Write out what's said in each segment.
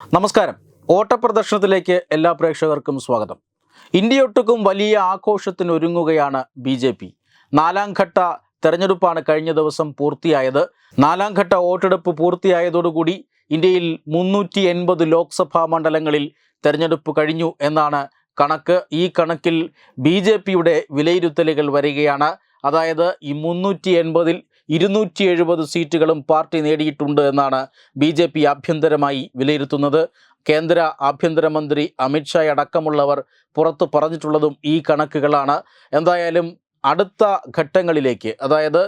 നമസ്കാരം. ഓട്ടപ്രദർശനത്തിലേക്ക് എല്ലാ പ്രേക്ഷകർക്കും സ്വാഗതം. ഇന്ത്യയൊട്ടുക്കും വലിയ ആഘോഷത്തിന് ഒരുങ്ങുകയാണ് ബി ജെ പി. നാലാംഘട്ട തെരഞ്ഞെടുപ്പാണ് കഴിഞ്ഞ ദിവസം പൂർത്തിയായത്. നാലാംഘട്ട വോട്ടെടുപ്പ് പൂർത്തിയായതോടുകൂടി ഇന്ത്യയിൽ മുന്നൂറ്റി എൺപത് ലോക്സഭാ മണ്ഡലങ്ങളിൽ തെരഞ്ഞെടുപ്പ് കഴിഞ്ഞു എന്നാണ് കണക്ക്. ഈ കണക്കിൽ ബി ജെ പിയുടെ വിലയിരുത്തലുകൾ വരികയാണ്. അതായത് ഈ മുന്നൂറ്റി എൺപതിൽ ഇരുന്നൂറ്റി എഴുപത് സീറ്റുകളും പാർട്ടി നേടിയിട്ടുണ്ട് എന്നാണ് ബി ജെ പി ആഭ്യന്തരമായി വിലയിരുത്തുന്നത്. കേന്ദ്ര ആഭ്യന്തരമന്ത്രി അമിത്ഷാ അടക്കമുള്ളവർ പുറത്തു പറഞ്ഞിട്ടുള്ളതും ഈ കണക്കുകളാണ്. എന്തായാലും അടുത്ത ഘട്ടങ്ങളിലേക്ക് അതായത്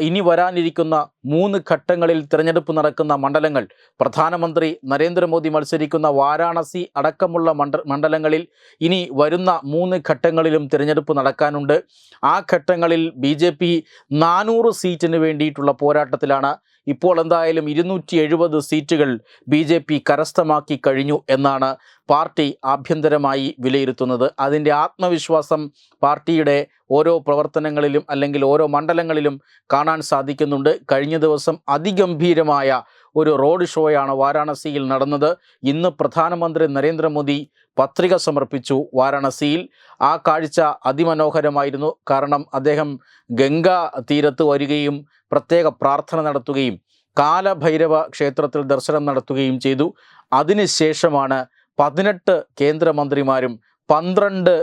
ഇനി വരാനിരിക്കുന്ന മൂന്ന് ഘട്ടങ്ങളിൽ തിരഞ്ഞെടുപ്പ് നടക്കുന്ന മണ്ഡലങ്ങൾ പ്രധാനമന്ത്രി നരേന്ദ്രമോദി മത്സരിക്കുന്ന വാരാണസി അടക്കമുള്ള മണ്ഡ മണ്ഡലങ്ങളിൽ ഇനി വരുന്ന മൂന്ന് ഘട്ടങ്ങളിലും തിരഞ്ഞെടുപ്പ് നടക്കാനുണ്ട്. ആ ഘട്ടങ്ങളിൽ ബി ജെ പി നാനൂറ് സീറ്റിന് വേണ്ടിയിട്ടുള്ള പോരാട്ടത്തിലാണ് ഇപ്പോൾ എന്തായാലും ഇരുന്നൂറ്റി എഴുപത് സീറ്റുകൾ ബി ജെ പി കരസ്ഥമാക്കി കഴിഞ്ഞു എന്നാണ് പാർട്ടി ആഭ്യന്തരമായി വിലയിരുത്തുന്നത്. അതിന്റെ ആത്മവിശ്വാസം പാർട്ടിയുടെ ഓരോ പ്രവർത്തനങ്ങളിലും അല്ലെങ്കിൽ ഓരോ മണ്ഡലങ്ങളിലും കാണാൻ സാധിക്കുന്നുണ്ട്. കഴിഞ്ഞ ദിവസം അതിഗംഭീരമായ ഒരു റോഡ് ഷോയാണ് വാരാണസിയിൽ നടന്നത്. ഇന്ന് പ്രധാനമന്ത്രി നരേന്ദ്രമോദി പത്രിക സമർപ്പിച്ചു വാരാണസിയിൽ. ആ കാഴ്ച അതിമനോഹരമായിരുന്നു. കാരണം അദ്ദേഹം ഗംഗാ തീരത്ത് വരികയും പ്രത്യേക പ്രാർത്ഥന നടത്തുകയും കാലഭൈരവ ക്ഷേത്രത്തിൽ ദർശനം നടത്തുകയും ചെയ്തു. അതിനുശേഷമാണ് പതിനെട്ട് കേന്ദ്രമന്ത്രിമാരും പന്ത്രണ്ട്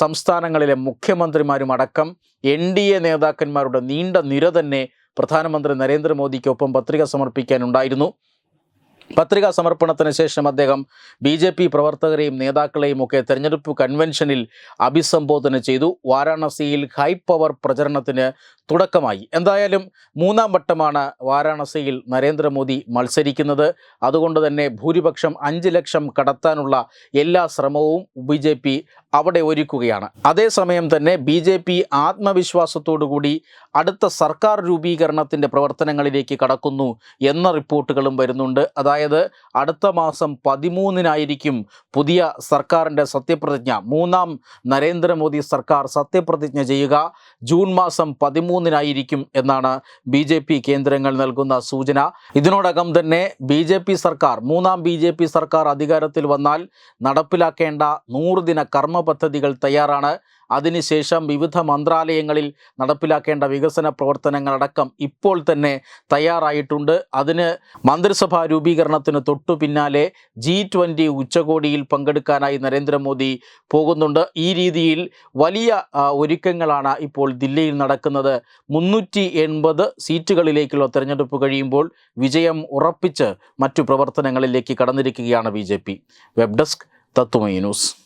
സംസ്ഥാനങ്ങളിലെ മുഖ്യമന്ത്രിമാരും അടക്കം എൻ ഡി എ നേതാക്കന്മാരുടെ നീണ്ട നിര തന്നെ പ്രധാനമന്ത്രി നരേന്ദ്രമോദിക്കൊപ്പം പത്രിക സമർപ്പിക്കാനുണ്ടായിരുന്നു. പത്രികാ സമർപ്പണത്തിന് ശേഷം അദ്ദേഹം ബി ജെ പി പ്രവർത്തകരെയും നേതാക്കളെയും ഒക്കെ തെരഞ്ഞെടുപ്പ് കൺവെൻഷനിൽ അഭിസംബോധന ചെയ്തു. വാരാണസിയിൽ ഹൈ പവർ പ്രചരണത്തിന് തുടക്കമായി. എന്തായാലും മൂന്നാം വട്ടമാണ് വാരാണസിയിൽ നരേന്ദ്രമോദി മത്സരിക്കുന്നത്. അതുകൊണ്ട് തന്നെ ഭൂരിപക്ഷം അഞ്ച് ലക്ഷം കടത്താനുള്ള എല്ലാ ശ്രമവും ബി ജെ പി അവിടെ ഒരുക്കുകയാണ്. അതേസമയം തന്നെ ബി ജെ പി ആത്മവിശ്വാസത്തോടുകൂടി അടുത്ത സർക്കാർ രൂപീകരണത്തിന്റെ പ്രവർത്തനങ്ങളിലേക്ക് കടക്കുന്നു എന്ന റിപ്പോർട്ടുകളും വരുന്നുണ്ട്. അതായത് അടുത്ത മാസം പതിമൂന്നിനായിരിക്കും പുതിയ സർക്കാരിന്റെ സത്യപ്രതിജ്ഞ. മൂന്നാം നരേന്ദ്രമോദി സർക്കാർ സത്യപ്രതിജ്ഞ ചെയ്യുക ജൂൺ മാസം പതിമൂന്നിനായിരിക്കും എന്നാണ് ബി ജെ പി കേന്ദ്രങ്ങൾ നൽകുന്ന സൂചന. ഇതിനോടകം തന്നെ ബി ജെ പി സർക്കാർ മൂന്നാം ബി ജെ പി സർക്കാർ അധികാരത്തിൽ വന്നാൽ നടപ്പിലാക്കേണ്ട നൂറ് ദിന കർമ്മ പദ്ധതികൾ തയ്യാറാണ്. അതിനുശേഷം വിവിധ മന്ത്രാലയങ്ങളിൽ നടപ്പിലാക്കേണ്ട വികസന പ്രവർത്തനങ്ങളടക്കം ഇപ്പോൾ തന്നെ തയ്യാറായിട്ടുണ്ട്. അതിന് മന്ത്രിസഭാ രൂപീകരണത്തിന് തൊട്ടു പിന്നാലെ ജി ട്വന്റി ഉച്ചകോടിയിൽ പങ്കെടുക്കാനായി നരേന്ദ്രമോദി പോകുന്നുണ്ട്. ഈ രീതിയിൽ വലിയ ഒരുക്കങ്ങളാണ് ഇപ്പോൾ ദില്ലിയിൽ നടക്കുന്നത്. മുന്നൂറ്റി എൺപത് സീറ്റുകളിലേക്കുള്ള തെരഞ്ഞെടുപ്പ് കഴിയുമ്പോൾ വിജയം ഉറപ്പിച്ച് മറ്റു പ്രവർത്തനങ്ങളിലേക്ക് കടന്നിരിക്കുകയാണ് B J P. Web desk Tatwamayi news.